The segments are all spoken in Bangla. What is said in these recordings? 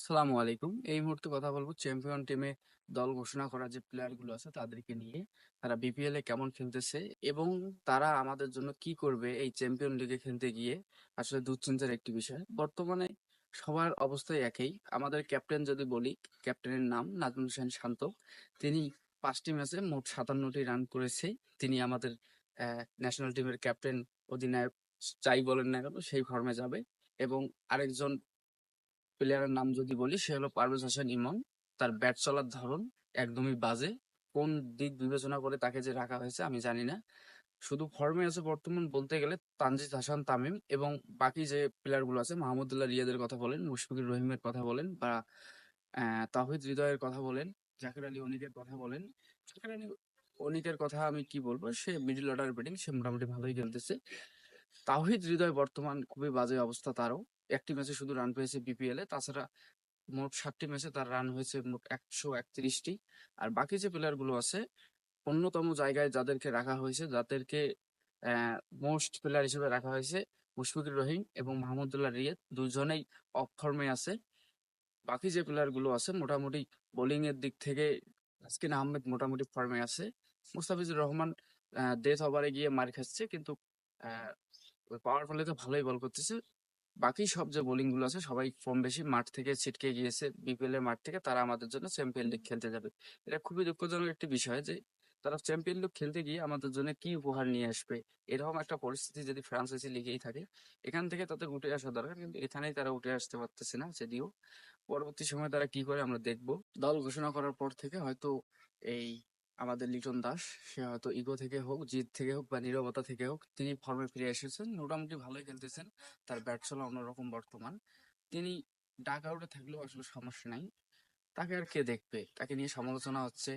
আসসালামু আলাইকুম। এই মুহূর্তে কথা বলব চ্যাম্পিয়ন টিমে দল ঘোষণা করা যে প্লেয়ারগুলো আছে তাদেরকে নিয়ে, তারা বিপিএল এ কেমন খেলতেছে এবং তারা আমাদের জন্য কি করবে এই চ্যাম্পিয়ন লিগে খেলতে গিয়ে, আসলে দুশ্চিন্তার একটি বিষয়। বর্তমানে সবার অবস্থায় একই। আমাদের ক্যাপ্টেন যদি বলি ক্যাপ্টেনের নাম নাজমুল হোসেন শান্ত। তিনি পাঁচটি ম্যাচে মোট সাতান্নটি রান করেছে। তিনি আমাদের ন্যাশনাল টিমের ক্যাপ্টেন অধিনায়ক, যাই বলেন না কেন, সেই ফর্মে যাবে এবং আরেকজন প্লেয়ারের নাম যদি বলি, সে হলো পারভেজ হাসান ইমন। তার ব্যাট চলার ধরন একদমই বাজে। কোন দিক বিবেচনা করে তাকে যে রাখা হয়েছে আমি জানি না। শুধু ফর্মে আছে বর্তমান বলতে গেলে তানজিদ হাসান তামিম এবং বাকি যে প্লেয়ারগুলো আছে, মাহমুদুল্লাহ রিয়াদের কথা বলেন, মুশফিকুর রহিমের কথা বলেন বা তাহিদ হৃদয়ের কথা বলেন, জাকির আলী অনিকের কথা বলেন। জাকির আলী অনিকের কথা আমি কি বলব, সে মিডল অর্ডার ব্যাটিং সে মোটামুটি ভালোই খেলতেছে। তাহিদ হৃদয় বর্তমান খুবই বাজে অবস্থা তারও। একটি ম্যাচে শুধু রান পেয়েছে বিপিএল এ। তাছাড়া মোট সাতটি ম্যাচে তার রান হয়েছে মোট একশো একত্রিশটি। আর বাকি যে প্লেয়ারগুলো আছে, অন্যতম জায়গায় যাদেরকে রাখা হয়েছে, যাদেরকে মোস্ট প্লেয়ার হিসেবে রাখা হয়েছে মুশফিকুর রহিম এবং মাহমুদুল্লাহ রিয়াদ। দুজনেই অফ ফর্মে আছে। বাকি যে প্লেয়ারগুলো আছে, মোটামুটি বোলিং এর দিক থেকে তাসকিন আহমেদ মোটামুটি ফর্মে আছে। মুস্তাফিজুর রহমান ডেথ ওভারে গিয়ে মার খাচ্ছে, কিন্তু পাওয়ার ফলে তো ভালোই বল করতেছে। বাকি সব যে বোলিংগুলো আছে, সবাই কম বেশি মাঠ থেকে ছিটকে গিয়েছে বিপিএল এর মাঠ থেকে তারা আমাদের জন্য চ্যাম্পিয়ন লিগ খেলতে যাবে। এটা খুবই দুঃখজনক একটি বিষয় যে, তারা চ্যাম্পিয়ন লিগ খেলতে গিয়ে আমাদের জন্য কি উপহার নিয়ে আসবে? এরকম একটা পরিস্থিতি যদি ফ্রান্সাইজি লিগেই থাকে, এখান থেকে তাদের উঠে আসা দরকার কিন্তু এখানেই তারা উঠে আসতে পারতেছে না যদিও। পরবর্তী সময় তারা কি করে আমরা দেখব। দল ঘোষণা করার পর থেকে হয়তো এই আমাদের লিটন দাস। সে হয়তো ইগো থেকে হোক জিত থেকে হোক বা নীরবতা থেকে হোক, তিনি ফর্মে ফিরে এসেছেন। মোটামুটি ভালোই খেলতেছেন। তার ব্যাট চলা অন্যরকম বর্তমান। তিনি ডাক আউটে থাকলেও আসলে সমস্যা নাই। তাকে আর কে দেখবে? তাকে নিয়ে সমালোচনা হচ্ছে,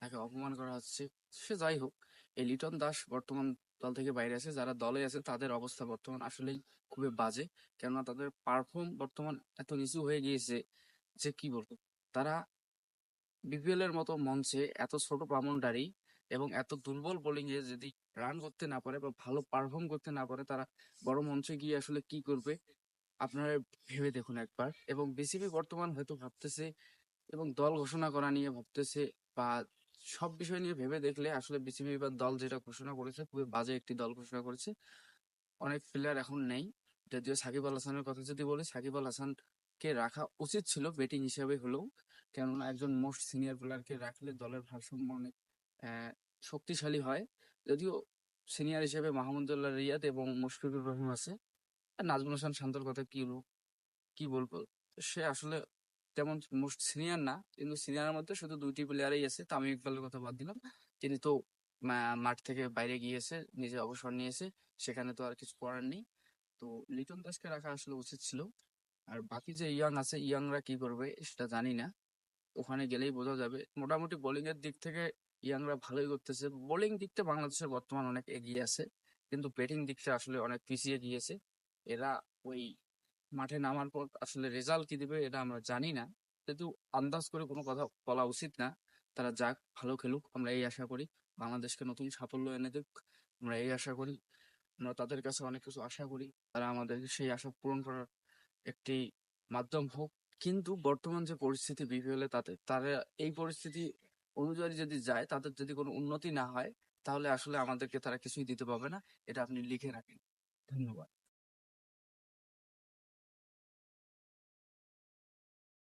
তাকে অপমান করা হচ্ছে। সে যাই হোক, এই লিটন দাস বর্তমান দল থেকে বাইরে আছে। যারা দলে আছে, তাদের অবস্থা বর্তমান আসলেই খুবই বাজে। কেননা তাদের পারফর্ম বর্তমান এত নিচু হয়ে গিয়েছে যে কি বলব? তারা বিপিএল এর মতো মঞ্চে এত ছোট বাউন্ডারি এবং এত দুর্বল বোলিং এ যদি রান করতে না পারে বা ভালো পারফর্ম করতে না পারে, তারা বড় মঞ্চে গিয়ে আসলে কি করবে? আপনারা ভেবে দেখুন একবার। এবং বিসিবি বর্তমান হয়তো ভাবতেছে এবং দল ঘোষণা করা নিয়ে ভাবতেছে বা সব বিষয় নিয়ে ভেবে দেখলে আসলে বিসিবি বা দল যেটা ঘোষণা করেছে, খুবই বাজে একটি দল ঘোষণা করেছে। অনেক প্লেয়ার এখন নেই। যদিও সাকিব আল হাসানের কথা যদি বলি, সাকিব আল হাসান কে রাখা উচিত ছিল ব্যাটিং হিসাবে হলেও। কেননা একজন মোস্ট সিনিয়র প্লেয়ারকে রাখলে দলের ভারসাম্য অনেক শক্তিশালী হয়। যদিও সিনিয়র হিসেবে মাহমুদুল্লাহ রিয়াদ এবং মুশফিকুর রহিম আছে। আর নাজমুল হাসান শান্তর কথা কি কি বলব? সে আসলে তেমন মোস্ট সিনিয়র না, কিন্তু সিনিয়রের মধ্যে শুধু দুইটি প্লেয়ারই আছে, তামিম ইকবালের কথা বাদ দিলাম। তিনি তো মাঠ থেকে বাইরে গিয়েছে, নিজে অবসর নিয়েছে, সেখানে তো আর কিছু করার নেই। তো লিটন দাসকে রাখা আসলে উচিত ছিল। আর বাকি যে ইয়াং আছে ইয়াংরা কি করবে, সেটা জানি না। ওখানে গেলেই বোঝা যাবে। মোটামুটি বোলিং এর দিক থেকে ইয়াংরা ভালোই করতেছে। বোলিং দিকটা বাংলাদেশের বর্তমান অনেক এগিয়ে আছে, কিন্তু ব্যাটিং দিকটা আসলে অনেক পিছিয়ে গিয়েছে। এরা ওই মাঠে নামার পর আসলে রেজাল্ট কি দিবে এটা আমরা জানি না। কিন্তু আন্দাজ করে কোনো কথা বলা উচিত না। তারা যাক, ভালো খেলুক, আমরা এই আশা করি। বাংলাদেশকে নতুন সাফল্য এনে দিক, আমরা এই আশা করি। আমরা তাদের কাছে অনেক কিছু আশা করি। তারা আমাদের সেই আশা পূরণ করার একটি মাধ্যম হোক। কিন্তু বর্তমান যে পরিস্থিতি বিপিএল এ তাতে, তারা এই পরিস্থিতি অনুযায়ী যদি যায়, তাদের যদি কোনো উন্নতি না হয়, তাহলে আসলে আমাদেরকে তারা কিছুই দিতে পারবে না। এটা আপনি লিখে রাখেন। ধন্যবাদ।